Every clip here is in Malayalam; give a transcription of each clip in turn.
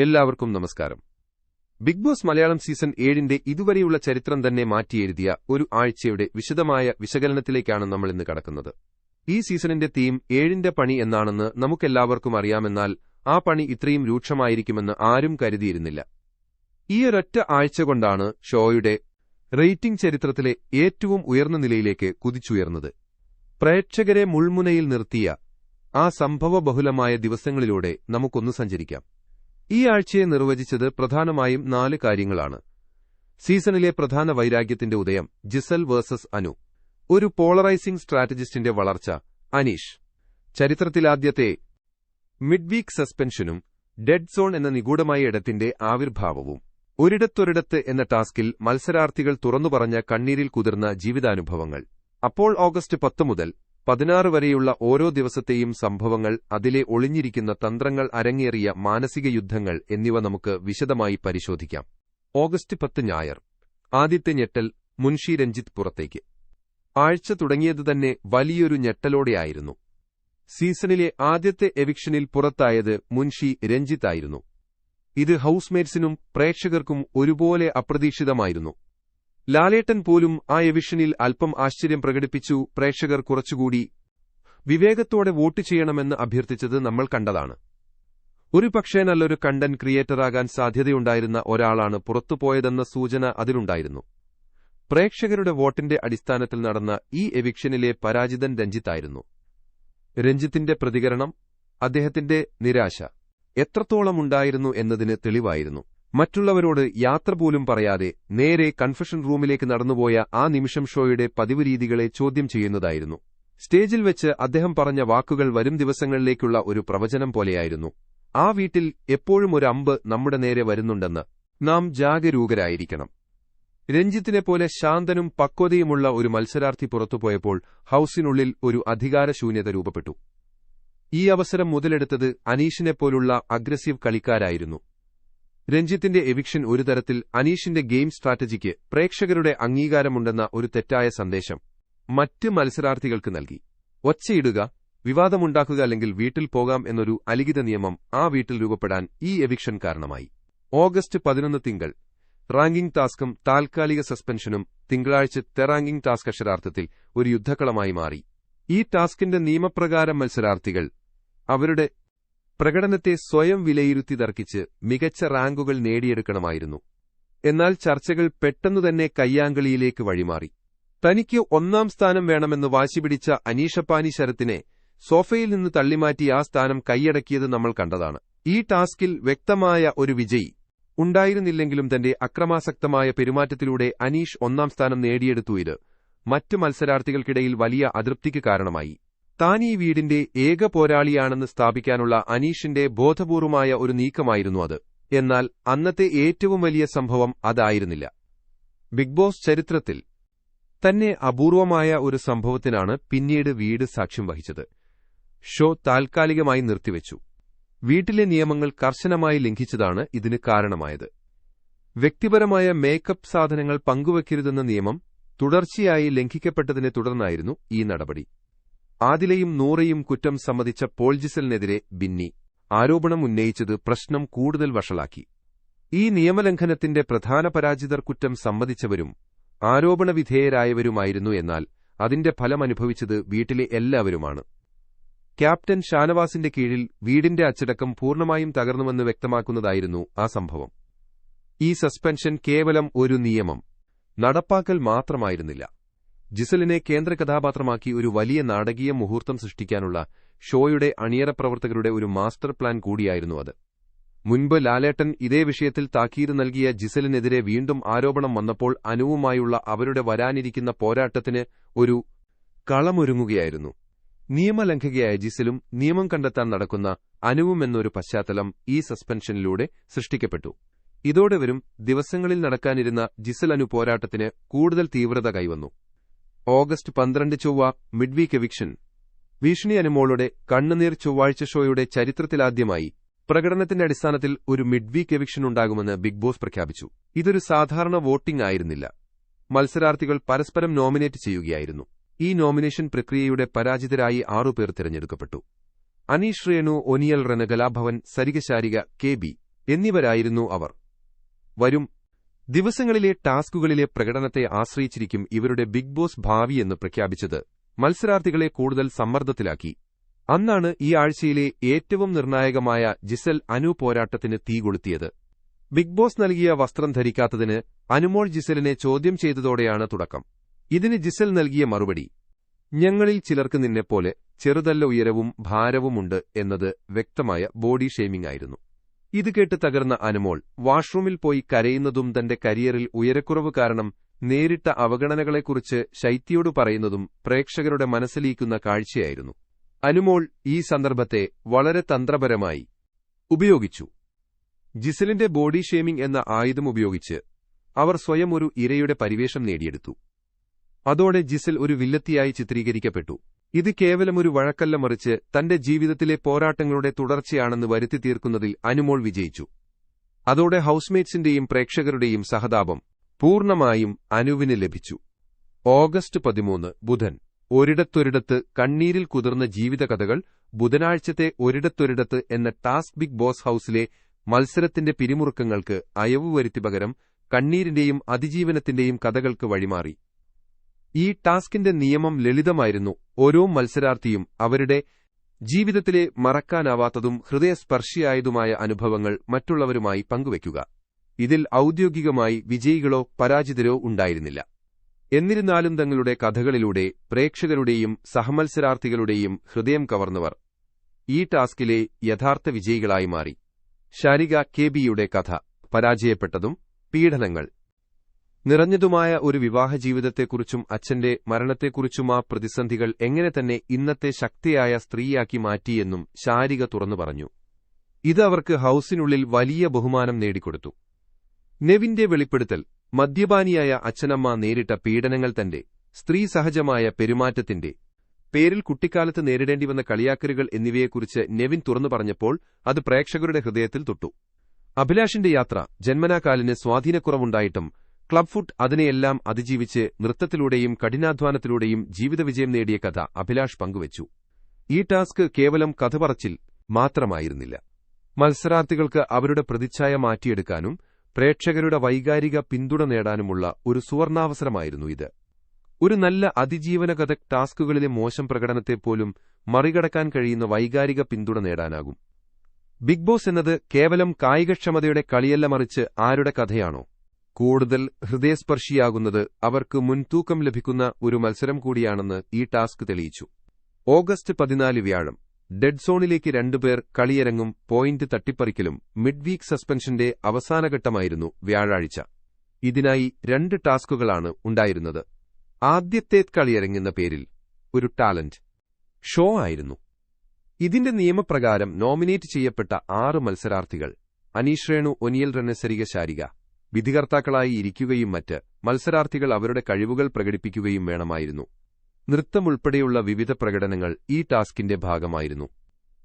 എല്ലാവർക്കും നമസ്കാരം. ബിഗ് ബോസ് മലയാളം സീസൺ ഏഴിന്റെ ഇതുവരെയുള്ള ചരിത്രം തന്നെ മാറ്റിയെഴുതിയ ഒരു ആഴ്ചയുടെ വിശദമായ വിശകലനത്തിലേക്കാണ് നമ്മൾ ഇന്ന് കടക്കുന്നത്. ഈ സീസണിന്റെ തീം ഏഴിന്റെ പണി എന്നാണെന്ന് നമുക്കെല്ലാവർക്കും അറിയാമെന്നാൽ ആ പണി ഇത്രയും രൂക്ഷമായിരിക്കുമെന്ന് ആരും കരുതിയിരുന്നില്ല. ഈയൊരൊറ്റ ആഴ്ച കൊണ്ടാണ് ഷോയുടെ റേറ്റിംഗ് ചരിത്രത്തിലെ ഏറ്റവും ഉയർന്ന നിലയിലേക്ക് കുതിച്ചുയർന്നത്. പ്രേക്ഷകരെ മുൾമുനയിൽ നിർത്തിയ ആ സംഭവബഹുലമായ ദിവസങ്ങളിലൂടെ നമുക്കൊന്ന് സഞ്ചരിക്കാം. ഈ ആഴ്ചയെ നിർവചിച്ചത് പ്രധാനമായും നാല് കാര്യങ്ങളാണ്. സീസണിലെ പ്രധാന വൈരാഗ്യത്തിന്റെ ഉദയം ജിസൽ വേഴ്സസ് അനു. ഒരു പോളറൈസിംഗ് സ്ട്രാറ്റജിസ്റ്റിന്റെ വളർച്ച അനീഷ്. ചരിത്രത്തിലാദ്യത്തെ മിഡ് വീക്ക് സസ്പെൻഷനും ഡെഡ് സോൺ എന്ന നിഗൂഢമായ ഇടത്തിന്റെ ആവിർഭാവവും. ഒരിടത്തൊരിടത്ത് എന്ന ടാസ്കിൽ മത്സരാർത്ഥികൾ തുറന്നുപറഞ്ഞ കണ്ണീരിൽ കുതിർന്ന ജീവിതാനുഭവങ്ങൾ. അപ്പോൾ ഓഗസ്റ്റ് പത്ത് മുതൽ പതിനാറ് വരെയുള്ള ഓരോ ദിവസത്തെയും സംഭവങ്ങൾ അതിലെ ഒളിഞ്ഞിരിക്കുന്ന തന്ത്രങ്ങൾ അരങ്ങേറിയ മാനസിക യുദ്ധങ്ങൾ എന്നിവ നമുക്ക് വിശദമായി പരിശോധിക്കാം. ഓഗസ്റ്റ് പത്ത് ഞായർ. ആദ്യത്തെ ഞെട്ടൽ മുൻഷി രഞ്ജിത്ത് പുറത്തേക്ക്. ആഴ്ച തുടങ്ങിയത് തന്നെ വലിയൊരു ഞെട്ടലോടെയായിരുന്നു. സീസണിലെ ആദ്യത്തെ എവിക്ഷനിൽ പുറത്തായത് മുൻഷി രഞ്ജിത്തായിരുന്നു. ഇത് ഹൌസ്മേറ്റ്സിനും പ്രേക്ഷകർക്കും ഒരുപോലെ അപ്രതീക്ഷിതമായിരുന്നു. ലാലേട്ടൻ പോലും ആ എവിഷനിൽ അല്പം ആശ്ചര്യം പ്രകടിപ്പിച്ചു പ്രേക്ഷകർ കുറച്ചുകൂടി വിവേകത്തോടെ വോട്ട് ചെയ്യണമെന്ന് അഭ്യർത്ഥിച്ചത് നമ്മൾ കണ്ടതാണ്. ഒരു പക്ഷേ നല്ലൊരു കണ്ടന്റ് ക്രിയേറ്ററാകാൻ സാധ്യതയുണ്ടായിരുന്ന ഒരാളാണ് പുറത്തുപോയതെന്ന സൂചന അതിലുണ്ടായിരുന്നു. പ്രേക്ഷകരുടെ വോട്ടിന്റെ അടിസ്ഥാനത്തിൽ നടന്ന ഈ എവിക്ഷനിലെ പരാജിതൻ രഞ്ജിത്തായിരുന്നു രഞ്ജിത്തിന്റെ പ്രതികരണം അദ്ദേഹത്തിന്റെ നിരാശ എത്രത്തോളമുണ്ടായിരുന്നു എന്നതിന് തെളിവായിരുന്നു. മറ്റുള്ളവരോട് യാത്ര പോലും പറയാതെ നേരെ കൺഫഷൻ റൂമിലേക്ക് നടന്നുപോയ ആ നിമിഷം ഷോയുടെ പതിവ് രീതികളെ ചോദ്യം ചെയ്യുന്നതായിരുന്നു. സ്റ്റേജിൽ വെച്ച് അദ്ദേഹം പറഞ്ഞ വാക്കുകൾ വരും ദിവസങ്ങളിലേക്കുള്ള ഒരു പ്രവചനം പോലെയായിരുന്നു. ആ വീട്ടിൽ എപ്പോഴും ഒരു അമ്പ് നമ്മുടെ നേരെ വരുന്നുണ്ടെന്ന് നാം ജാഗരൂകരായിരിക്കണം. രഞ്ജിത്തിനെപ്പോലെ ശാന്തനും പക്വതയുമുള്ള ഒരു മത്സരാർത്ഥി പുറത്തുപോയപ്പോൾ ഹൌസിനുള്ളിൽ ഒരു അധികാരശൂന്യത രൂപപ്പെട്ടു. ഈ അവസരം മുതലെടുത്തത് അനീഷിനെപ്പോലുള്ള അഗ്രസീവ് കളിക്കാരായിരുന്നു. രഞ്ജിത്തിന്റെ എവിക്ഷൻ ഒരു തരത്തിൽ അനീഷിന്റെ ഗെയിം സ്ട്രാറ്റജിക്ക് പ്രേക്ഷകരുടെ അംഗീകാരമുണ്ടെന്ന ഒരു തെറ്റായ സന്ദേശം മറ്റ് മത്സരാർത്ഥികൾക്ക് നൽകി. ഒച്ചയിടുക വിവാദമുണ്ടാക്കുക അല്ലെങ്കിൽ വീട്ടിൽ പോകാം എന്നൊരു അലിഖിത നിയമം ആ വീട്ടിൽ രൂപപ്പെടാൻ ഈ എവിക്ഷൻ കാരണമായി. ഓഗസ്റ്റ് പതിനൊന്ന് തിങ്കൾ റാങ്കിംഗ് ടാസ്കും താൽക്കാലിക സസ്പെൻഷനും തിങ്കളാഴ്ച റാങ്കിംഗ് ടാസ്ക് അക്ഷരാർത്ഥത്തിൽ ഒരു യുദ്ധക്കളമായി മാറി. ഈ ടാസ്കിന്റെ നിയമപ്രകാരം മത്സരാർത്ഥികൾ അവരുടെ പ്രകടനത്തെ സ്വയം വിലയിരുത്തി തർക്കിച്ച് മികച്ച റാങ്കുകൾ നേടിയെടുക്കണമായിരുന്നു. എന്നാൽ ചർച്ചകൾ പെട്ടെന്നുതന്നെ കയ്യാങ്കളിയിലേക്ക് വഴിമാറി. തനിക്ക് ഒന്നാം സ്ഥാനം വേണമെന്ന് വാശിപിടിച്ച അനീഷപ്പാനി ശരത്തിനെ സോഫയിൽ നിന്ന് തള്ളിമാറ്റി ആ സ്ഥാനം കൈയടക്കിയത് നമ്മൾ കണ്ടതാണ്. ഈ ടാസ്കിൽ വ്യക്തമായ ഒരു വിജയി ഉണ്ടായിരുന്നില്ലെങ്കിലും തന്റെ അക്രമാസക്തമായ പെരുമാറ്റത്തിലൂടെ അനീഷ് ഒന്നാം സ്ഥാനം നേടിയെടുത്തു. ഇത് മറ്റ് മത്സരാർത്ഥികൾക്കിടയിൽ വലിയ അതൃപ്തിക്ക് കാരണമായി. താൻ ഈ വീടിന്റെ ഏക പോരാളിയാണെന്ന് സ്ഥാപിക്കാനുള്ള അനീഷിന്റെ ബോധപൂർവമായ ഒരു നീക്കമായിരുന്നു അത്. എന്നാൽ അന്നത്തെ ഏറ്റവും വലിയ സംഭവം അതായിരുന്നില്ല. ബിഗ് ബോസ് ചരിത്രത്തിൽ തന്നെ അപൂർവമായ ഒരു സംഭവത്തിനാണ് പിന്നീട് വീട് സാക്ഷ്യം വഹിച്ചത്. ഷോ താൽക്കാലികമായി നിർത്തിവെച്ചു. വീട്ടിലെ നിയമങ്ങൾ കർശനമായി ലംഘിച്ചതാണ് ഇതിന് കാരണമായത്. വ്യക്തിപരമായ മേക്കപ്പ് സാധനങ്ങൾ പങ്കുവയ്ക്കരുതെന്ന നിയമം തുടർച്ചയായി ലംഘിക്കപ്പെട്ടതിനെ തുടർന്നായിരുന്നു ഈ നടപടി. ആദിലയും നൂറയും കുറ്റം സമ്മതിച്ച പോൾജിസലിനെതിരെ ബിന്നി ആരോപണം ഉന്നയിച്ചത് പ്രശ്നം കൂടുതൽ വഷളാക്കി. ഈ നിയമലംഘനത്തിന്റെ പ്രധാന പരാജിതർ കുറ്റം സമ്മതിച്ചവരും ആരോപണവിധേയരായവരുമായിരുന്നു എന്നാൽ അതിന്റെ ഫലമനുഭവിച്ചത് വീട്ടിലെ എല്ലാവരുമാണ്. ക്യാപ്റ്റൻ ഷാനവാസിന്റെ കീഴിൽ വീടിന്റെ അച്ചടക്കം പൂർണമായും തകർന്നുവെന്ന് വ്യക്തമാക്കുന്നതായിരുന്നു ആ സംഭവം. ഈ സസ്പെൻഷൻ കേവലം ഒരു നിയമം. നടപ്പാക്കൽ മാത്രമായിരുന്നില്ല. ജിസലിനെ കേന്ദ്ര കഥാപാത്രമാക്കി ഒരു വലിയ നാടകീയ മുഹൂർത്തം സൃഷ്ടിക്കാനുള്ള ഷോയുടെ അണിയറ പ്രവർത്തകരുടെ ഒരു മാസ്റ്റർ പ്ലാൻ കൂടിയായിരുന്നു അത്. മുൻപ് ലാലേട്ടൻ ഇതേ വിഷയത്തിൽ താക്കീത് നൽകിയ ജിസലിനെതിരെ വീണ്ടും ആരോപണം വന്നപ്പോൾ അനുവുമായുള്ള അവരുടെ വരാനിരിക്കുന്ന പോരാട്ടത്തിന് ഒരു കളമൊരുങ്ങുകയായിരുന്നു. നിയമലംഘകയായ ജിസലും നിയമം കണ്ടെത്താൻ നടക്കുന്ന അനുവും എന്നൊരു പശ്ചാത്തലം ഈ സസ്പെൻഷനിലൂടെ സൃഷ്ടിക്കപ്പെട്ടു. ഇതോടെ വരും ദിവസങ്ങളിൽ നടക്കാനിരുന്ന ജിസൽ അനു പോരാട്ടത്തിന് കൂടുതൽ തീവ്രത കൈവന്നു. ഓഗസ്റ്റ് പന്ത്രണ്ട് ചൊവ്വ മിഡ് വീക്ക് എവിക്ഷൻ ഭീഷണി അനുമോളുടെ കണ്ണുനീർ ചൊവ്വാഴ്ച ഷോയുടെ ചരിത്രത്തിലാദ്യമായി പ്രകടനത്തിന്റെ അടിസ്ഥാനത്തിൽ ഒരു മിഡ് വീക്ക് എവിക്ഷൻ ഉണ്ടാകുമെന്ന് ബിഗ് ബോസ് പ്രഖ്യാപിച്ചു. ഇതൊരു സാധാരണ വോട്ടിംഗ് ആയിരുന്നില്ല. മത്സരാർത്ഥികൾ പരസ്പരം നോമിനേറ്റ് ചെയ്യുകയായിരുന്നു. ഈ നോമിനേഷൻ പ്രക്രിയയുടെ പരാജിതരായി ആറുപേർ തിരഞ്ഞെടുക്കപ്പെട്ടു. അനീഷ് രേണു ഒനിയൽ റെന കലാഭവൻ സരികശാരിക കെ ബി എന്നിവരായിരുന്നു അവർ. വരും ദിവസങ്ങളിലെ ടാസ്കുകളിലെ പ്രകടനത്തെ ആശ്രയിച്ചിരിക്കും ഇവരുടെ ബിഗ് ബോസ് ഭാവിയെന്ന് പ്രഖ്യാപിച്ചത്. മത്സരാർത്ഥികളെ കൂടുതൽ സമ്മർദ്ദത്തിലാക്കി. അന്നാണ് ഈ ആഴ്ചയിലെ ഏറ്റവും നിർണായകമായ ജിസൽ അനു പോരാട്ടത്തിന് തീകൊളുത്തിയത് ബിഗ് ബോസ് നൽകിയ വസ്ത്രം ധരിക്കാത്തതിന് അനുമോൾ ജിസലിനെ ചോദ്യം ചെയ്തതോടെയാണ് തുടക്കം. ഇതിന് ജിസൽ നൽകിയ മറുപടി ഞങ്ങളിൽ ചിലർക്ക് നിന്നെപ്പോലെ ചെറുതല്ല ഉയരവും ഭാരവുമുണ്ട് എന്നത് വ്യക്തമായ ബോഡി ഷേമിംഗ് ആയിരുന്നു. ഇത് കേട്ട് തകർന്ന അനുമോൾ വാഷ്റൂമിൽ പോയി കരയുന്നതും തന്റെ കരിയറിൽ ഉയരക്കുറവ് കാരണം നേരിട്ട അവഗണനകളെക്കുറിച്ച് ശൈത്യോട് പറയുന്നതും പ്രേക്ഷകരുടെ മനസ്സിലീക്കുന്ന കാഴ്ചയായിരുന്നു. അനുമോൾ ഈ സന്ദർഭത്തെ വളരെ തന്ത്രപരമായി ഉപയോഗിച്ചു. ജിസലിന്റെ ബോഡി ഷേമിംഗ് എന്ന ആയുധം ഉപയോഗിച്ച് അവർ സ്വയം ഒരു ഇരയുടെ പരിവേഷം നേടിയെടുത്തു. അതോടെ ജിസൽ ഒരു വില്ലത്തിയായി ചിത്രീകരിക്കപ്പെട്ടു. ഇത് കേവലം ഒരു വഴക്കല്ല മറിച്ച് തന്റെ ജീവിതത്തിലെ പോരാട്ടങ്ങളുടെ തുടർച്ചയാണെന്ന് വരുത്തി തീർക്കുന്നതിൽ അനുമോൾ വിജയിച്ചു. അതോടെ ഹൌസ്മേറ്റ്സിന്റെയും പ്രേക്ഷകരുടെയും സഹതാപം പൂർണമായും അനുവിന് ലഭിച്ചു. ഓഗസ്റ്റ് പതിമൂന്ന് ബുധൻ. ഒരിടത്തൊരിടത്ത് കണ്ണീരിൽ കുതിർന്ന ജീവിതകഥകൾ ബുധനാഴ്ചത്തെ ഒരിടത്തൊരിടത്ത് എന്ന ടാസ്ക് ബിഗ് ബോസ് ഹൌസിലെ മത്സരത്തിന്റെ പിരിമുറുക്കങ്ങൾക്ക് അയവ് വരുത്തി പകരം കണ്ണീരിന്റെയും അതിജീവനത്തിന്റെയും കഥകൾക്ക് വഴിമാറി. ഈ ടാസ്കിന്റെ നിയമം ലളിതമായിരുന്നു. ഓരോ മത്സരാർത്ഥിയും അവരുടെ ജീവിതത്തിലെ മറക്കാനാവാത്തതും ഹൃദയസ്പർശിയായതുമായ അനുഭവങ്ങൾ മറ്റുള്ളവരുമായി പങ്കുവയ്ക്കുക. ഇതിൽ ഔദ്യോഗികമായി വിജയികളോ പരാജിതരോ ഉണ്ടായിരുന്നില്ല. എന്നിരുന്നാലും തങ്ങളുടെ കഥകളിലൂടെ പ്രേക്ഷകരുടെയും സഹമത്സരാർത്ഥികളുടെയും ഹൃദയം കവർന്നവർ ഈ ടാസ്കിലെ യഥാർത്ഥ വിജയികളായി മാറി. ശാരിക കെ കഥ പരാജയപ്പെട്ടതും പീഡനങ്ങൾ. നിറഞ്ഞതുമായ ഒരു വിവാഹ ജീവിതത്തെക്കുറിച്ചും അച്ഛന്റെ മരണത്തെക്കുറിച്ചും ആ പ്രതിസന്ധികൾ എങ്ങനെ തന്നെ ഇന്നത്തെ ശക്തിയായ സ്ത്രീയാക്കി മാറ്റിയെന്നും ശാരിക തുറന്നു പറഞ്ഞു. ഇത് അവർക്ക് ഹൌസിനുള്ളിൽ വലിയ ബഹുമാനം നേടിക്കൊടുത്തു. നെവിന്റെ വെളിപ്പെടുത്തൽ മദ്യപാനിയായ അച്ഛനമ്മ നേരിട്ട പീഡനങ്ങൾ തന്റെ സ്ത്രീ സഹജമായ പെരുമാറ്റത്തിന്റെ പേരിൽ കുട്ടിക്കാലത്ത് നേരിടേണ്ടി വന്ന കളിയാക്കലുകൾ എന്നിവയെക്കുറിച്ച് നെവിൻ തുറന്നു പറഞ്ഞപ്പോൾ അത് പ്രേക്ഷകരുടെ ഹൃദയത്തിൽ തൊട്ടു. അഭിലാഷിന്റെ യാത്ര ജന്മനാകാലിന് സ്വാധീനക്കുറവുണ്ടായിട്ടും ക്ലബ് ഫുട്ട് അതിനെയെല്ലാം അതിജീവിച്ച് നൃത്തത്തിലൂടെയും കഠിനാധ്വാനത്തിലൂടെയും ജീവിതവിജയം നേടിയ കഥ അഭിലാഷ് പങ്കുവച്ചു. ഈ ടാസ്ക് കേവലം കഥ പറച്ചിൽ മാത്രമായിരുന്നില്ല. മത്സരാർത്ഥികൾക്ക് അവരുടെ പ്രതിച്ഛായ മാറ്റിയെടുക്കാനും പ്രേക്ഷകരുടെ വൈകാരിക പിന്തുണ നേടാനുമുള്ള ഒരു സുവർണാവസരമായിരുന്നു ഇത്. ഒരു നല്ല അതിജീവനകഥ ടാസ്കുകളിലെ മോശം പ്രകടനത്തെപ്പോലും മറികടക്കാൻ കഴിയുന്ന വൈകാരിക പിന്തുണ നേടാനാകും. ബിഗ് ബോസ് എന്നത് കേവലം കായികക്ഷമതയുടെ കളിയല്ല മറിച്ച് ആരുടെ കഥയാണോ? കൂടുതൽ ഹൃദയസ്പർശിയാകുന്നത് അവർക്ക് മുൻതൂക്കം ലഭിക്കുന്ന ഒരു മത്സരം കൂടിയാണെന്ന് ഈ ടാസ്ക് തെളിയിച്ചു. ഓഗസ്റ്റ് പതിനാല് വ്യാഴം. ഡെഡ് സോണിലേക്ക് രണ്ടുപേർ കളിയിറങ്ങും പോയിന്റ് തട്ടിപ്പറിക്കലും മിഡ് വീക്ക് സസ്പെൻഷന്റെ അവസാനഘട്ടമായിരുന്നു വ്യാഴാഴ്ച. ഇതിനായി രണ്ട് ടാസ്കുകളാണ് ഉണ്ടായിരുന്നത്. ആദ്യത്തെ കളിയിറങ്ങുന്ന പേരിൽ ഒരു ടാലന്റ് ഷോ ആയിരുന്നു. ഇതിന്റെ നിയമപ്രകാരം നോമിനേറ്റ് ചെയ്യപ്പെട്ട ആറ് മത്സരാർത്ഥികൾ അനീഷ് രേണു ഒനിയൽ റനസരിക ശാരിക. വിധികർത്താക്കളായി ഇരിക്കുകയും മറ്റ് മത്സരാർത്ഥികൾ അവരുടെ കഴിവുകൾ പ്രകടിപ്പിക്കുകയും വേണമായിരുന്നു. നൃത്തമുൾപ്പെടെയുള്ള വിവിധ പ്രകടനങ്ങൾ ഈ ടാസ്കിന്റെ ഭാഗമായിരുന്നു.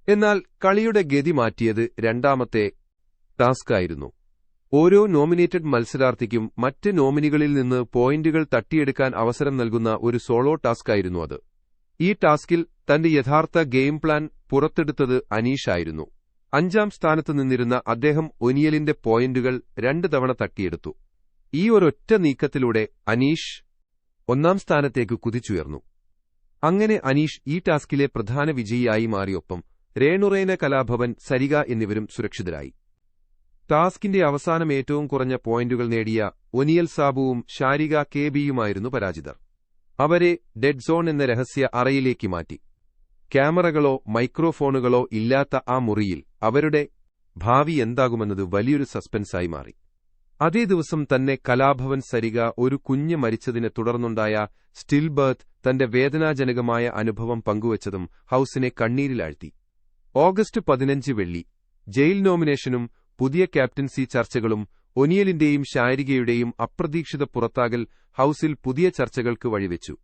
എന്നാൽ കളിയുടെ ഗതി മാറ്റിയത് രണ്ടാമത്തെ ടാസ്കായിരുന്നു. ഓരോ നോമിനേറ്റഡ് മത്സരാർത്ഥിക്കും മറ്റ് നോമിനികളിൽ നിന്ന് പോയിന്റുകൾ തട്ടിയെടുക്കാൻ അവസരം നൽകുന്ന ഒരു സോളോ ടാസ്കായിരുന്നു അത്. ഈ ടാസ്കിൽ തന്റെ യഥാർത്ഥ ഗെയിം പ്ലാൻ പുറത്തെടുത്തത് അനീഷായിരുന്നു അഞ്ചാം സ്ഥാനത്ത് നിന്നിരുന്ന അദ്ദേഹം ഒനിയലിന്റെ പോയിന്റുകൾ രണ്ട് തവണ തട്ടിയെടുത്തു. ഈ ഒരൊറ്റ നീക്കത്തിലൂടെ അനീഷ് ഒന്നാം സ്ഥാനത്തേക്ക് കുതിച്ചുയർന്നു. അങ്ങനെ അനീഷ് ഈ ടാസ്കിലെ പ്രധാന വിജയിയായി മാറിയൊപ്പം രേണുറേന കലാഭവൻ സരിക എന്നിവരും സുരക്ഷിതരായി. ടാസ്കിന്റെ അവസാനം ഏറ്റവും കുറഞ്ഞ പോയിന്റുകൾ നേടിയ ഒനിയൽ സാബുവും ഷാരിക കെ ബിയുമായിരുന്നു പരാജിതർ. അവരെ ഡെഡ് സോൺ എന്ന രഹസ്യ അറയിലേക്ക് മാറ്റി. ക്യാമറകളോ മൈക്രോഫോണുകളോ ഇല്ലാത്ത ആ മുറിയിൽ അവരുടെ ഭാവി എന്താകുമെന്നത് വലിയൊരു സസ്പെൻസായി മാറി. അതേ ദിവസം തന്നെ കലാഭവൻ സരിക ഒരു കുഞ്ഞ് മരിച്ചതിനെ തുടർന്നുണ്ടായ സ്റ്റിൽ ബർത്ത് തന്റെ വേദനാജനകമായ അനുഭവം പങ്കുവച്ചതും ഹൌസിനെ കണ്ണീരിലാഴ്ത്തി. ഓഗസ്റ്റ് പതിനഞ്ച് വെള്ളി ജയിൽ നോമിനേഷനും പുതിയ ക്യാപ്റ്റൻസി ചർച്ചകളും ഒനിയലിന്റെയും ശാരികയുടെയും അപ്രതീക്ഷിത പുറത്താകൽ ഹൌസിൽ പുതിയ ചർച്ചകൾക്ക് വഴിവെച്ചു.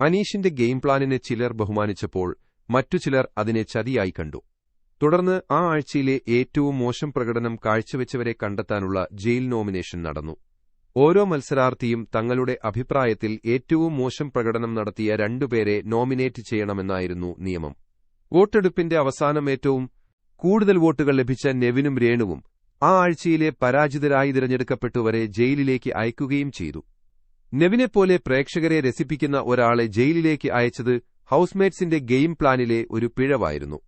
അനീഷിന്റെ ഗെയിം പ്ലാനിനെ ചിലർ ബഹുമാനിച്ചപ്പോൾ മറ്റു ചിലർ അതിനെ ചതിയായി കണ്ടു. തുടർന്ന് ആ ആഴ്ചയിലെ ഏറ്റവും മോശം പ്രകടനം കാഴ്ചവെച്ചവരെ കണ്ടെത്താനുള്ള ജയിൽ നോമിനേഷൻ നടന്നു. ഓരോ മത്സരാർത്ഥിയും തങ്ങളുടെ അഭിപ്രായത്തിൽ ഏറ്റവും മോശം പ്രകടനം നടത്തിയ രണ്ടുപേരെ നോമിനേറ്റ് ചെയ്യണമെന്നായിരുന്നു നിയമം. വോട്ടെടുപ്പിന്റെ അവസാനം ഏറ്റവും കൂടുതൽ വോട്ടുകൾ ലഭിച്ച നെവിനും രേണുവും ആ ആഴ്ചയിലെ പരാജിതരായി തിരഞ്ഞെടുക്കപ്പെട്ടവരെ ജയിലിലേക്ക് അയക്കുകയും ചെയ്തു. നെവിനെപ്പോലെ പ്രേക്ഷകരെ രസിപ്പിക്കുന്ന ഒരാളെ ജയിലിലേക്ക് അയച്ചത് ഹൌസ്മേറ്റ്സിന്റെ ഗെയിം പ്ലാനിലെ ഒരു പിഴവായിരുന്നു.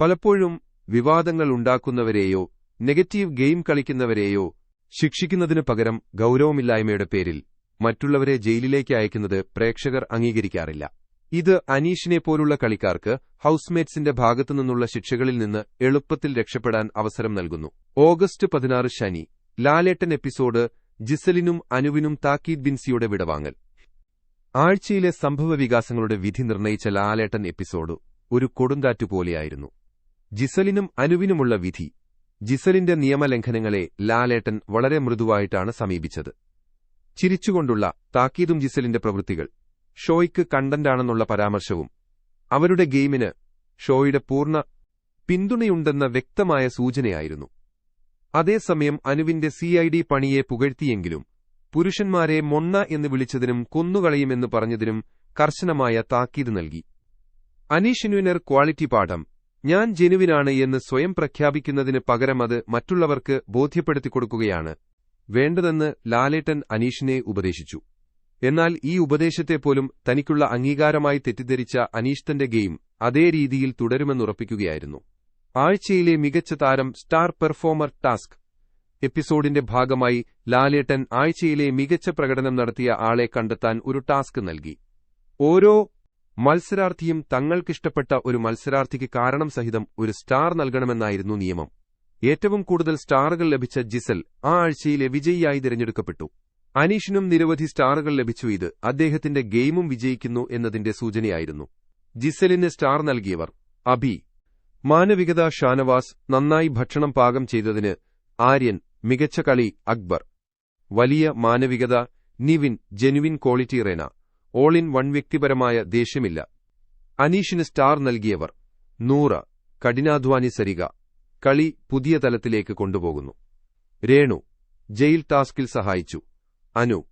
പലപ്പോഴും വിവാദങ്ങൾ ഉണ്ടാക്കുന്നവരെയോ നെഗറ്റീവ് ഗെയിം കളിക്കുന്നവരെയോ ശിക്ഷിക്കുന്നതിനു പകരം ഗൌരവമില്ലായ്മയുടെ പേരിൽ മറ്റുള്ളവരെ ജയിലിലേക്ക് അയക്കുന്നത് പ്രേക്ഷകർ അംഗീകരിക്കാറില്ല. ഇത് അനീഷിനെ പോലുള്ള കളിക്കാർക്ക് ഹൌസ്മേറ്റ്സിന്റെ ഭാഗത്തുനിന്നുള്ള ശിക്ഷകളിൽ നിന്ന് എളുപ്പത്തിൽ രക്ഷപ്പെടാൻ അവസരം നൽകുന്നു. ഓഗസ്റ്റ് പതിനാറ് ശനി ലാലേട്ടൻ എപ്പിസോഡ് ജിസലിനും അനുവിനും താക്കീദ് ബിൻസിയുടെ വിടവാങ്ങൽ. ആഴ്ചയിലെ സംഭവവികാസങ്ങളുടെ വിധി നിർണയിച്ച ലാലേട്ടൻ എപ്പിസോഡ് ഒരു കൊടുങ്കാറ്റുപോലെയായിരുന്നു. ജിസലിനും അനുവിനുമുള്ള വിധി. ജിസലിന്റെ നിയമലംഘനങ്ങളെ ലാലേട്ടൻ വളരെ മൃദുവായിട്ടാണ് സമീപിച്ചത്. ചിരിച്ചുകൊണ്ടുള്ള താക്കീതും ജിസലിന്റെ പ്രവൃത്തികൾ. ഷോയ്ക്ക് കണ്ടന്റാണെന്നുള്ള പരാമർശവും. അവരുടെ ഗെയിമിന് ഷോയുടെ പൂർണ പിന്തുണയുണ്ടെന്ന വ്യക്തമായ സൂചനയായിരുന്നു. അതേസമയം അനുവിന്റെ സിഐഡി പണിയെ പുകഴ്ത്തിയെങ്കിലും പുരുഷന്മാരെ മൊണ്ണ എന്ന് വിളിച്ചതിനും കൊന്നുകളയുമെന്ന് പറഞ്ഞതിനും കർശനമായ താക്കീത് നൽകി. അനീഷിനുവിനർ ക്വാളിറ്റി പാഠം ഞാൻ ജനുവിനാണ് എന്ന് സ്വയം പ്രഖ്യാപിക്കുന്നതിന് പകരം അത് മറ്റുള്ളവർക്ക് ബോധ്യപ്പെടുത്തിക്കൊടുക്കുകയാണ്. വേണ്ടതെന്ന് ലാലേട്ടൻ അനീഷിനെ ഉപദേശിച്ചു. എന്നാൽ ഈ ഉപദേശത്തെപ്പോലും തനിക്കുള്ള അംഗീകാരമായി തെറ്റിദ്ധരിച്ച അനീഷ് തന്റെ ഗെയിം അതേ രീതിയിൽ തുടരുമെന്നുറപ്പിക്കുകയായിരുന്നു. ആഴ്ചയിലെ മികച്ച താരം സ്റ്റാർ പെർഫോമർ ടാസ്ക് എപ്പിസോഡിന്റെ ഭാഗമായി ലാലേട്ടൻ ആഴ്ചയിലെ മികച്ച പ്രകടനം നടത്തിയ ആളെ കണ്ടെത്താൻ ഒരു ടാസ്ക് നൽകി. ഓരോ മത്സരാർത്ഥിയും തങ്ങൾക്കിഷ്ടപ്പെട്ട ഒരു മത്സരാർത്ഥിക്ക് കാരണം സഹിതം ഒരു സ്റ്റാർ നൽകണമെന്നായിരുന്നു നിയമം. ഏറ്റവും കൂടുതൽ സ്റ്റാറുകൾ ലഭിച്ച ജിസൽ ആ ആഴ്ചയിലെ വിജയിയായി തിരഞ്ഞെടുക്കപ്പെട്ടു. അനീഷിനും നിരവധി സ്റ്റാറുകൾ ലഭിച്ചു. ഇത് അദ്ദേഹത്തിന്റെ ഗെയിമും വിജയിക്കുന്നു എന്നതിന്റെ സൂചനയായിരുന്നു. ജിസലിന് സ്റ്റാർ നൽകിയവർ അഭി മാനവികത ഷാനവാസ് നന്നായി ഭക്ഷണം പാകം ചെയ്തതിന് ആര്യൻ മികച്ച കളി അക്ബർ. വലിയ മാനവികത Nivin genuine quality Rena. All in one വ്യക്തിപരമായ ദേഷ്യമില്ല. അനീഷിന് സ്റ്റാർ നൽകിയവർ. നൂറ. കഠിനാധ്വാനി സരിക കളി പുതിയ തലത്തിലേക്ക് കൊണ്ടുപോകുന്നു. രേണു. ജയിൽ ടാസ്കിൽ സഹായിച്ചു. അനു.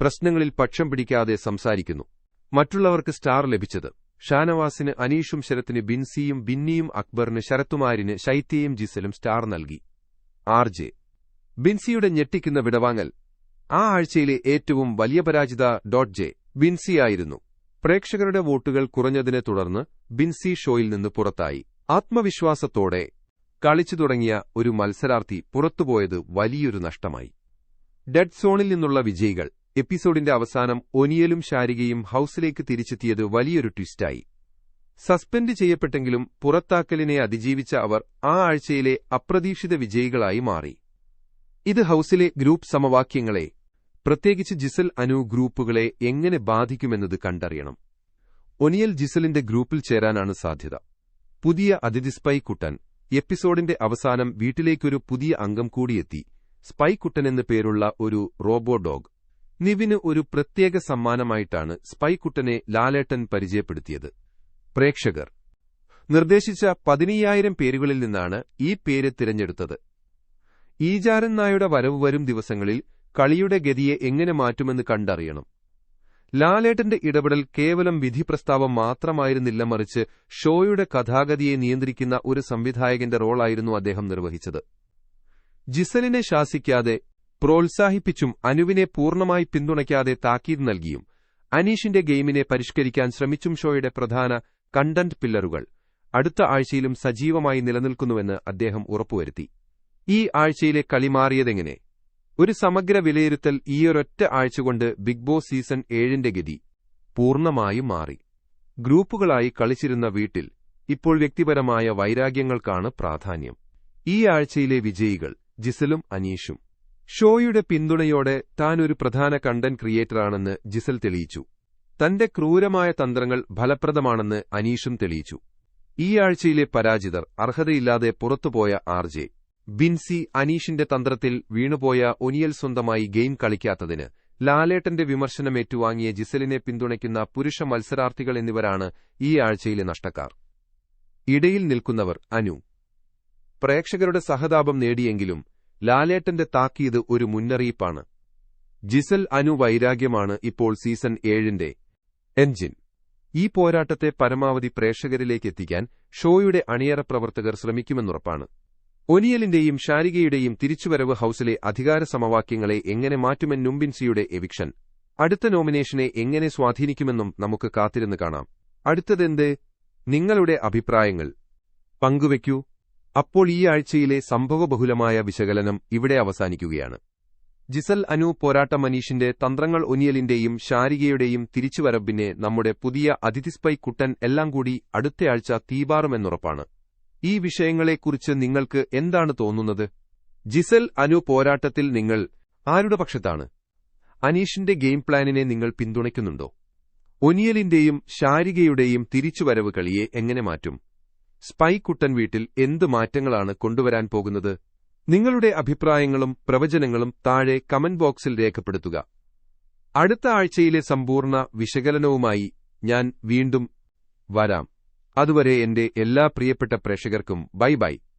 പ്രശ്നങ്ങളിൽ പക്ഷം പിടിക്കാതെ സംസാരിക്കുന്നു. മറ്റുള്ളവർക്ക് സ്റ്റാർ ലഭിച്ചത്. ഷാനവാസിന് അനീഷും ശരത്തിന് ബിൻസിയും ബിന്നിയും അക്ബറിന് ശരത്തുമാരിന് ശൈത്യയും ജിസലും സ്റ്റാർ നൽകി. R J. ബിൻസിയുടെ ഞെട്ടിക്കുന്ന വിടവാങ്ങൽ. ആ ആഴ്ചയിലെ ഏറ്റവും വലിയ പരാജിത ഡോട്ട് ജെ ബിൻസിയായിരുന്നു പ്രേക്ഷകരുടെ വോട്ടുകൾ കുറഞ്ഞതിനെ തുടർന്ന് ബിൻസി ഷോയിൽ നിന്ന് പുറത്തായി. ആത്മവിശ്വാസത്തോടെ കളിച്ചു തുടങ്ങിയ ഒരു മത്സരാർത്ഥി പുറത്തുപോയത് വലിയൊരു നഷ്ടമായി. ഡെഡ് സോണിൽ നിന്നുള്ള വിജയികൾ എപ്പിസോഡിന്റെ അവസാനം ഒനിയലും ശാരികയും ഹൌസിലേക്ക് തിരിച്ചെത്തിയത് വലിയൊരു ട്വിസ്റ്റായി. സസ്പെൻഡ് ചെയ്യപ്പെട്ടെങ്കിലും പുറത്താക്കലിനെ അതിജീവിച്ച അവർ ആ ആഴ്ചയിലെ അപ്രതീക്ഷിത വിജയികളായി മാറി. ഇത് ഹൌസിലെ ഗ്രൂപ്പ് സമവാക്യങ്ങളെ പ്രത്യേകിച്ച് ജിസൽ അനു ഗ്രൂപ്പുകളെ എങ്ങനെ ബാധിക്കുമെന്നത് കണ്ടറിയണം. ഒനിയൽ ജിസലിന്റെ ഗ്രൂപ്പിൽ ചേരാനാണ് സാധ്യത. പുതിയ അതിഥി സ്പൈ കുട്ടൻ എപ്പിസോഡിന്റെ അവസാനം വീട്ടിലേക്കൊരു പുതിയ അംഗം കൂടിയെത്തി സ്പൈ കുട്ടൻ എന്നു പേരുള്ള ഒരു റോബോ ഡോഗ്. നിവിന് ഒരു പ്രത്യേക സമ്മാനമായിട്ടാണ് സ്പൈ കുട്ടനെ ലാലേട്ടൻ പരിചയപ്പെടുത്തിയത്. പ്രേക്ഷകർ നിർദ്ദേശിച്ച പതിനയ്യായിരം പേരുകളിൽ നിന്നാണ് ഈ പേര് തിരഞ്ഞെടുത്തത്. ഈജാരൻ നായുടെ വരവ് വരും ദിവസങ്ങളിൽ കളിയുടെ ഗതിയെ എങ്ങനെ മാറ്റുമെന്ന് കണ്ടറിയണം. ലാലേട്ടന്റെ ഇടപെടൽ കേവലം വിധിപ്രസ്താവം മാത്രമായിരുന്നില്ല മറിച്ച് ഷോയുടെ കഥാഗതിയെ നിയന്ത്രിക്കുന്ന ഒരു സംവിധായകന്റെ റോളായിരുന്നു അദ്ദേഹം നിർവഹിച്ചത്. ജിസലിനെ ശാസിക്കാതെ പ്രോത്സാഹിപ്പിച്ചും അനുവിനെ പൂർണമായി പിന്തുണയ്ക്കാതെ താക്കീത് നൽകിയും അനീഷിന്റെ ഗെയിമിനെ പരിഷ്കരിക്കാൻ ശ്രമിച്ചും ഷോയുടെ പ്രധാന കണ്ടന്റ് പില്ലറുകൾ അടുത്ത ആഴ്ചയിലും സജീവമായി നിലനിൽക്കുന്നുവെന്ന് അദ്ദേഹം ഉറപ്പുവരുത്തി. ഈ ആഴ്ചയിലെ കളി മാറിയതെങ്ങനെ? ഒരു സമഗ്ര വിലയിരുത്തൽ ഈയൊരൊറ്റ ആഴ്ച കൊണ്ട് ബിഗ് ബോസ് സീസൺ ഏഴിന്റെ ഗതി പൂർണമായും മാറി. ഗ്രൂപ്പുകളായി കളിച്ചിരുന്ന വീട്ടിൽ ഇപ്പോൾ വ്യക്തിപരമായ വൈരാഗ്യങ്ങൾക്കാണ് പ്രാധാന്യം. ഈ ആഴ്ചയിലെ വിജയികൾ ജിസലും അനീഷും. ഷോയുടെ പിന്തുണയോടെ താൻ ഒരു പ്രധാന കണ്ടന്റ് ക്രിയേറ്ററാണെന്ന് ജിസൽ തെളിയിച്ചു. തന്റെ ക്രൂരമായ തന്ത്രങ്ങൾ ഫലപ്രദമാണെന്ന് അനീഷും തെളിയിച്ചു. ഈ ആഴ്ചയിലെ പരാജിതർ അർഹതയില്ലാതെ പുറത്തുപോയ ആർ ജെ. ബിൻസി അനീഷിന്റെ തന്ത്രത്തിൽ വീണുപോയ ഒനിയൽ സ്വന്തമായി ഗെയിം കളിക്കാത്തതിന് ലാലേട്ടന്റെ വിമർശനം ഏറ്റുവാങ്ങിയ ജിസലിനെ പിന്തുണയ്ക്കുന്ന പുരുഷ മത്സരാർത്ഥികൾ എന്നിവരാണ് ഈ ആഴ്ചയിലെ നഷ്ടക്കാർ. ഇടയിൽ നിൽക്കുന്നവർ അനു. പ്രേക്ഷകരുടെ സഹതാപം നേടിയെങ്കിലും ലാലേട്ടന്റെ താക്കീത് ഒരു മുന്നറിയിപ്പാണ്. ജിസൽ അനു വൈരാഗ്യമാണ് ഇപ്പോൾ സീസൺ ഏഴിന്റെ എഞ്ചിൻ ഈ പോരാട്ടത്തെ പരമാവധി പ്രേക്ഷകരിലേക്കെത്തിക്കാൻ ഷോയുടെ അണിയറ പ്രവർത്തകർ ശ്രമിക്കുമെന്നുറപ്പാണ്. ഒനിയലിന്റെയും ഷാരികയുടെയും തിരിച്ചുവരവ് ഹൌസിലെ അധികാര സമവാക്യങ്ങളെ എങ്ങനെ മാറ്റുമെൻ നുംബിൻസിയുടെ എവിക്ഷൻ. അടുത്ത നോമിനേഷനെ എങ്ങനെ സ്വാധീനിക്കുമെന്നും നമുക്ക് കാത്തിരുന്ന് കാണാം. അടുത്തതെന്ത്? നിങ്ങളുടെ അഭിപ്രായങ്ങൾ. പങ്കുവയ്ക്കൂ. അപ്പോൾ ഈ ആഴ്ചയിലെ സംഭവബഹുലമായ വിശകലനം ഇവിടെ അവസാനിക്കുകയാണ്. ജിസൽ അനു പോരാട്ട മനീഷിന്റെ തന്ത്രങ്ങൾ ഒനിയലിന്റെയും ഷാരികയുടെയും തിരിച്ചുവരവിനെ നമ്മുടെ പുതിയ അതിഥിസ്പൈ കുട്ടൻ എല്ലാം കൂടി അടുത്തയാഴ്ച തീപാറുമെന്നുറപ്പാണ്. ഈ വിഷയങ്ങളെക്കുറിച്ച് നിങ്ങൾക്ക് എന്താണ് തോന്നുന്നത്? ജിസൽ അനു പോരാട്ടത്തിൽ നിങ്ങൾ ആരുടെ പക്ഷത്താണ്? അനീഷിന്റെ ഗെയിം പ്ലാനിനെ നിങ്ങൾ പിന്തുണയ്ക്കുന്നുണ്ടോ? ഒനിയലിന്റെയും ഷാരികയുടെയും തിരിച്ചുവരവ് കളിയെ എങ്ങനെ മാറ്റും? സ്പൈ കുട്ടൻ വീട്ടിൽ എന്ത് മാറ്റങ്ങളാണ് കൊണ്ടുവരാൻ പോകുന്നത്? നിങ്ങളുടെ അഭിപ്രായങ്ങളും പ്രവചനങ്ങളും താഴെ കമന്റ് ബോക്സിൽ രേഖപ്പെടുത്തുക. അടുത്ത ആഴ്ചയിലെ സമ്പൂർണ വിശകലനവുമായി ഞാൻ വീണ്ടും വരാം. അതുവരെ എന്റെ എല്ലാ പ്രിയപ്പെട്ട പ്രേക്ഷകർക്കും ബൈ ബൈ.